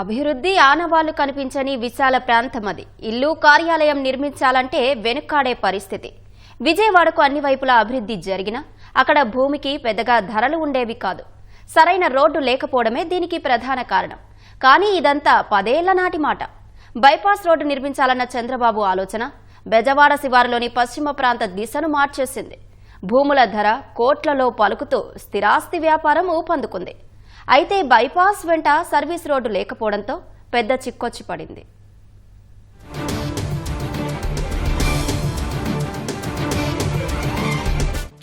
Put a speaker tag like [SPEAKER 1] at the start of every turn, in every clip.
[SPEAKER 1] అభివృద్ధి ఆనవాళ్ళు కనిపించని విశాల ప్రాంతం అది. ఇల్లు కార్యాలయం నిర్మించాలంటే వెనుక్కాడే పరిస్థితి. విజయవాడకు అన్ని వైపులా అభివృద్ధి జరిగినా అక్కడ భూమికి పెద్దగా ధరలు ఉండేవి కాదు. సరైన రోడ్డు లేకపోవడమే దీనికి ప్రధాన కారణం. కానీ ఇదంతా పదేళ్ళ నాటి మాట. బైపాస్ రోడ్డు నిర్మించాలన్న చంద్రబాబు ఆలోచన బెజవాడ శివారులోని పశ్చిమ ప్రాంత దిశను మార్చేసింది. భూముల ధర కోట్లలో పలుకుతూ స్థిరాస్తి వ్యాపారం ఊపందుకుంది. అయితే బైపాస్ వెంట సర్వీస్ రోడ్డు లేకపోవడంతో పెద్ద చిక్కొచ్చి పడింది.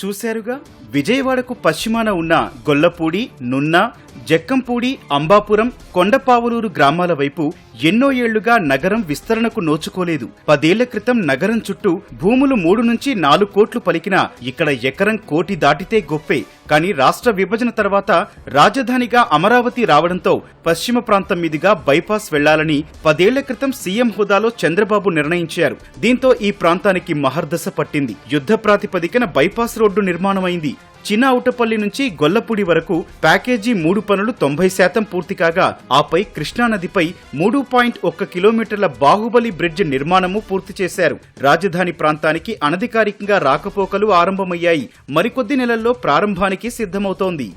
[SPEAKER 2] చూశారుగా? విజయవాడకు పశ్చిమాన ఉన్న గొల్లపూడి నున్న జక్కంపూడి అంబాపురం కొండపావులూరు గ్రామాల వైపు ఎన్నో ఏళ్ళుగా నగరం విస్తరణకు నోచుకోలేదు. పదేళ్ళ క్రితం నగరం చుట్టూ భూములు మూడు నుంచి నాలుగు కోట్లు పలికినా ఇక్కడ ఎకరం కోటి దాటితే గొప్పే. కానీ రాష్ట్ర విభజన తర్వాత రాజధానిగా అమరావతి రావడంతో పశ్చిమ ప్రాంతం మీదుగా బైపాస్ వెళ్ళాలని పదేళ్ళ క్రితం సీఎం హోదాలో చంద్రబాబు నిర్ణయించారు. దీంతో ఈ ప్రాంతానికి మహర్దశ పట్టింది. యుద్ధ ప్రాతిపదికన బైపాస్ రోడ్డు నిర్మాణమైంది. చిన్న ఔటపల్లి నుంచి గొల్లపూడి వరకు ప్యాకేజీ మూడు పనులు తొంభై శాతం పూర్తి కాగా ఆపై కృష్ణానదిపై మూడు పాయింట్ ఒక్క కిలోమీటర్ల బాహుబలి బ్రిడ్జ్ నిర్మాణము పూర్తి చేశారు. రాజధాని ప్రాంతానికి అనధికారికంగా రాకపోకలు ఆరంభమయ్యాయి. మరికొద్ది నెలల్లో ప్రారంభానికి సిద్ధమవుతోంది.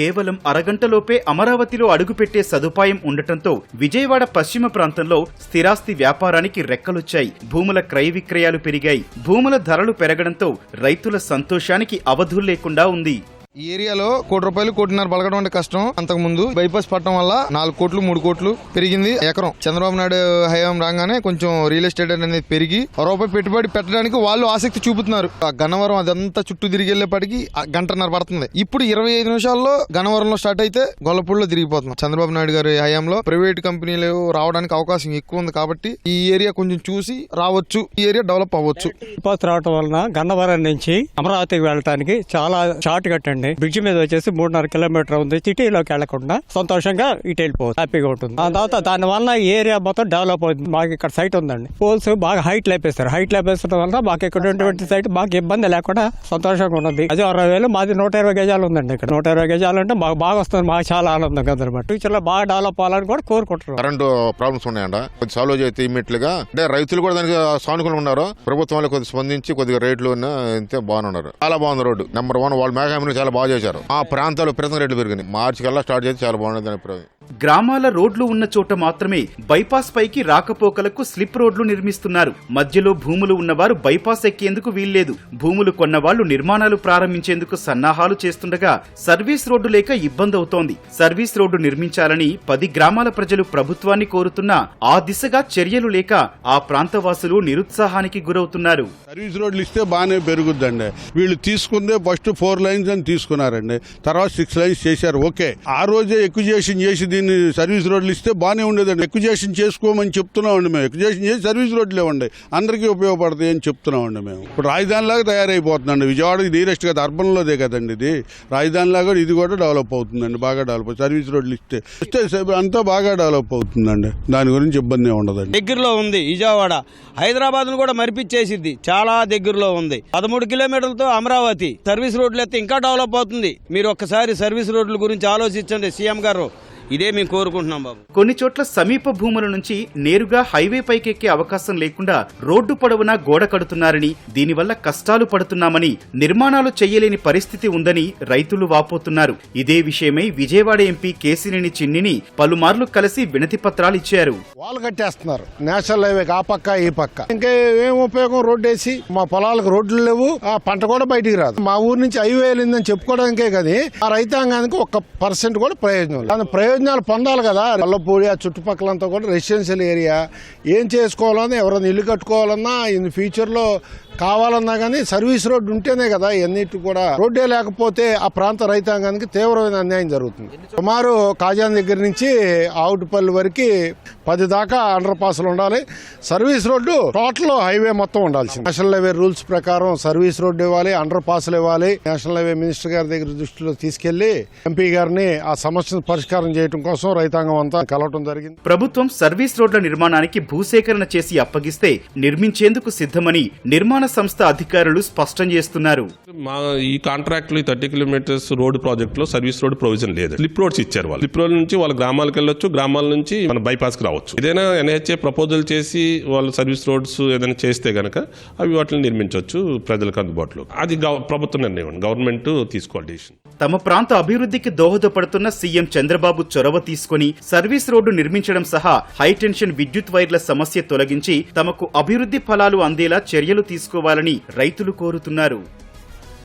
[SPEAKER 2] కేవలం అరగంటలోపే అమరావతిలో అడుగుపెట్టే సదుపాయం ఉండటంతో విజయవాడ పశ్చిమ ప్రాంతంలో స్థిరాస్తి వ్యాపారానికి రెక్కలొచ్చాయి. భూముల క్రయ విక్రయాలు పెరిగాయి. భూముల ధరలు పెరగడంతో రైతుల సంతోషానికి అవధులు లేకుండా ఉంది.
[SPEAKER 3] ఈ ఏరియాలో కోటి రూపాయలు కోటిన్నర పలకడం అంటే కష్టం. అంతకు ముందు బైపాస్ పట్టడం వల్ల నాలుగు కోట్లు మూడు కోట్లు పెరిగింది ఎకరం. చంద్రబాబు నాయుడు హయాం రాగానే కొంచెం రియల్ ఎస్టేట్ అనేది పెరిగి రూపాయి పెట్టుబడి పెట్టడానికి వాళ్ళు ఆసక్తి చూపుతున్నారు. ఆ గన్నవరం అదంతా చుట్టూ తిరిగి వెళ్ళేపటికి ఆ గంటన్నర పడుతుంది. ఇప్పుడు ఇరవై ఐదు నిమిషాల్లో గన్నవరంలో స్టార్ట్ అయితే గొల్లపూడిలో తిరిగిపోతున్నాం. చంద్రబాబు నాయుడు గారి హయాంలో ప్రైవేట్ కంపెనీలు రావడానికి అవకాశం ఎక్కువ ఉంది కాబట్టి ఈ ఏరియా కొంచెం చూసి రావచ్చు. ఈ ఏరియా డెవలప్ అవ్వచ్చు.
[SPEAKER 4] రావడం రావటం వలన గన్నవరం నుంచి అమరావతికి వెళ్ళడానికి చాలా షార్ట్ కట్ అండి. బ్రిడ్జ్ మీద వచ్చేసి మూడున్నర కిలోమీటర్ ఉంది. సిటీలోకి వెళ్ళకుండా సంతోషంగా ఇటు వెళ్ళిపోవచ్చు హ్యాపీగా ఉంటుంది. ఆ తర్వాత దాని వల్ల ఏరియా మొత్తం డెవలప్ అవుతుంది. మాకు ఇక్కడ సైట్ ఉందండి. పోల్స్ బాగా హైట్ లేపేస్తారు హైట్ లేపేసడం వలన మాకు ఇక్కడ ఉన్నటువంటి సైట్ మాకు ఇబ్బంది లేకుండా సంతోషంగా ఉన్నది. అది అరవై వేలు మాది నూట ఇరవై గజాలు ఉందండి ఇక్కడ. నూట ఇరవై గజాలు అంటే మాకు బాగా వస్తుంది. మాకు చాలా ఆనందంగా అనమాట ఫ్యూచర్లో బాగా డెవలప్ అవ్వాలని కూడా కోరుకుంటున్నారు
[SPEAKER 5] కరెంట్ ప్రాబ్లమ్స్ ఉన్నాయంట. కొంచెం సాల్వ్ చేస్తే ఇమ్మీడియట్గా అంటే రైతులు కూడా దానికి సానుకూలంగా ఉన్నారు. ప్రభుత్వం వాళ్ళు కొద్దిగా స్పందించి కొద్దిగా రేట్లు అంతే బాగున్నారు. చాలా బాగుంది రోడ్డు. నెంబర్ వన్ వాళ్ళు మేఘామిని చాలా బాగా చేశారు. ఆ ప్రాంతాల్లో ప్రతి రేట్లు పెరిగినాయి. మార్చి కల్లా స్టార్ట్ చేసి చాలా బాగుండేది అభిప్రాయం.
[SPEAKER 2] గ్రామాల రోడ్లు ఉన్న చోట మాత్రమే బైపాస్ పైకి రాకపోకలకు స్లిప్ రోడ్లు నిర్మిస్తున్నారు. మధ్యలో భూములు ఉన్నవారు బైపాస్ ఎక్కేందుకు వీల్లేదు. భూములు కొన్నవాళ్ళు నిర్మాణాలు ప్రారంభించేందుకు సన్నాహాలు చేస్తుండగా సర్వీస్ రోడ్డు లేక ఇబ్బంది అవుతోంది. సర్వీస్ రోడ్డు నిర్మించాలని పది గ్రామాల ప్రజలు ప్రభుత్వాన్ని కోరుతున్నా ఆ దిశగా చర్యలు లేక ఆ ప్రాంతవాసులు నిరుత్సాహానికి గురవుతున్నారు.
[SPEAKER 6] సర్వీస్ రోడ్లు ఇస్తే బాగానే పెరుగుద్దండి. వీళ్ళు తీసుకుందే ఫస్ట్ ఫోర్ లైన్స్ అని తీసుకున్నారండి. తర్వాత సిక్స్ లైన్స్ చేశారు. ఓకే. ఆ రోజే ఎక్విజేషన్ చేసి దీన్ని సర్వీస్ రోడ్లు ఇస్తే బాగానే ఉండేదండి. ఎక్విజేషన్ చేసుకోమని చెప్తున్నామండి మేము. ఎక్విజేషన్ చేసి సర్వీస్ రోడ్లు ఇవ్వండి అందరికీ ఉపయోగపడతాయి అని చెప్తున్నామండి మేము. ఇప్పుడు రాజధానిలాగా తయారైపోతుందండి. విజయవాడకి నీరెస్ట్ కదా అర్బన్లోదే కదండి ఇది. రాజధానిలాగా ఇది కూడా డెవలప్ అవుతుందండి బాగా డెవలప్ సర్వీస్ రోడ్లు ఇస్తే. ఇస్తే అంతా బాగా డెవలప్ అవుతుందండి. దాని గురించి ఇబ్బంది ఉండదండి
[SPEAKER 7] దగ్గరలో ఉంది విజయవాడ. హైదరాబాద్ను కూడా మరిపించేసిద్ది. చాలా దగ్గరలో ఉంది. పదమూడు కిలోమీటర్లతో అమరావతి. సర్వీస్ రోడ్లు అయితే ఇంకా డెవలప్ అవుతుంది. మీరు ఒక్కసారి సర్వీస్ రోడ్ల గురించి ఆలోచించండి. సీఎం గారు ఇదే మేము కోరుకుంటున్నాం బాబు.
[SPEAKER 2] కొన్ని చోట్ల సమీప భూముల నుంచి నేరుగా హైవే పైకెక్కే అవకాశం లేకుండా రోడ్డు పొడవునా గోడ కడుతున్నారని దీనివల్ల కష్టాలు పడుతున్నామని నిర్మాణాలు చేయలేని పరిస్థితి ఉందని రైతులు వాపోతున్నారు. ఇదే విషయమై విజయవాడ ఎంపీ కేసినేని చిన్నిని పలుమార్లు కలిసి వినతి పత్రాలిచ్చారు
[SPEAKER 8] వాళ్ళు కట్టేస్తున్నారు. నేషనల్ హైవే ఆ పక్క ఈ పక్క. ఇంకా ఏం ఉపయోగం రోడ్డు వేసి మా పొలాలకు రోడ్లు లేవు. ఆ పంట కూడా బయటికి రాదు. మా ఊరు నుంచి హైవే వెళ్ళిందని చెప్పుకోవడానికే కానీ ఆ రైతాంగానికి ఒక్క పర్సెంట్ కూడా ప్రయోజనం లేదు. దాని ప్రయోజనాలు పొందాలి కదా. వల్లపూడి ఆ చుట్టుపక్కలంతా కూడా రెసిడెన్షియల్ ఏరియా ఏం చేసుకోవాలన్నా ఎవరైనా ఇల్లు కట్టుకోవాలన్నా ఇన్ ఫ్యూచర్లో కావాలన్నా కానీ సర్వీస్ రోడ్డు ఉంటేనే కదా ఎన్నిటి కూడా. రోడ్డే లేకపోతే ఆ ప్రాంత రైతాంగానికి తీవ్రమైన అన్యాయం జరుగుతుంది. సుమారు కాజాన్ దగ్గర నుంచి ఆవుటిపల్లి వరకు పది దాకా అండర్ పాస్లు ఉండాలి. సర్వీస్ రోడ్డు టోటల్ హైవే మొత్తం ఉండాల్సింది. నేషనల్ హైవే రూల్స్ ప్రకారం సర్వీస్ రోడ్డు ఇవ్వాలి అండర్ పాస్లు ఇవ్వాలి. నేషనల్ హైవే మినిస్టర్ గారి దగ్గర దృష్టిలో తీసుకెళ్ళి ఎంపీ గారిని ఆ సమస్యను పరిష్కారం చేయడం చేయడం కోసం రైతాంగం అంతా కలవటం జరిగింది.
[SPEAKER 2] ప్రభుత్వం సర్వీస్ రోడ్ల నిర్మాణానికి భూసేకరణ చేసి అప్పగిస్తే నిర్మించేందుకు సిద్ధమని నిర్మాణ సంస్థ అధికారులు స్పష్టం చేస్తున్నారు.
[SPEAKER 9] మా ఈ కాంట్రాక్ట్లో థర్టీ కిలోమీటర్స్ రోడ్ ప్రాజెక్ట్లో సర్వీస్ రోడ్ ప్రొవిజన్ లేదు. స్లిప్ రోడ్స్ ఇచ్చారు వాళ్ళు. స్లిప్ రోడ్ నుంచి వాళ్ళ గ్రామాలకు వెళ్ళొచ్చు గ్రామాల నుంచి మన బైపాస్కి రావచ్చు. ఏదైనా ఎన్హెచ్ఏ ప్రపోజల్ చేసి వాళ్ళు సర్వీస్ రోడ్స్ ఏదైనా చేస్తే గనక అవి వాటిని నిర్మించవచ్చు ప్రజలకు అందుబాటులో అది గవ- ప్రభుత్వ నిర్ణయం. గవర్నమెంట్ తీసుకోవాలి decision.
[SPEAKER 2] తమ ప్రాంత అభివృద్ధికి దోహదపడుతున్న సీఎం చంద్రబాబు చొరవ తీసుకుని సర్వీస్ రోడ్డు నిర్మించడం సహా హైటెన్షన్ విద్యుత్ వైర్ల సమస్య తొలగించి తమకు అభివృద్ధి ఫలాలు అందేలా చర్యలు తీసుకోవాలని రైతులు కోరుతున్నారు.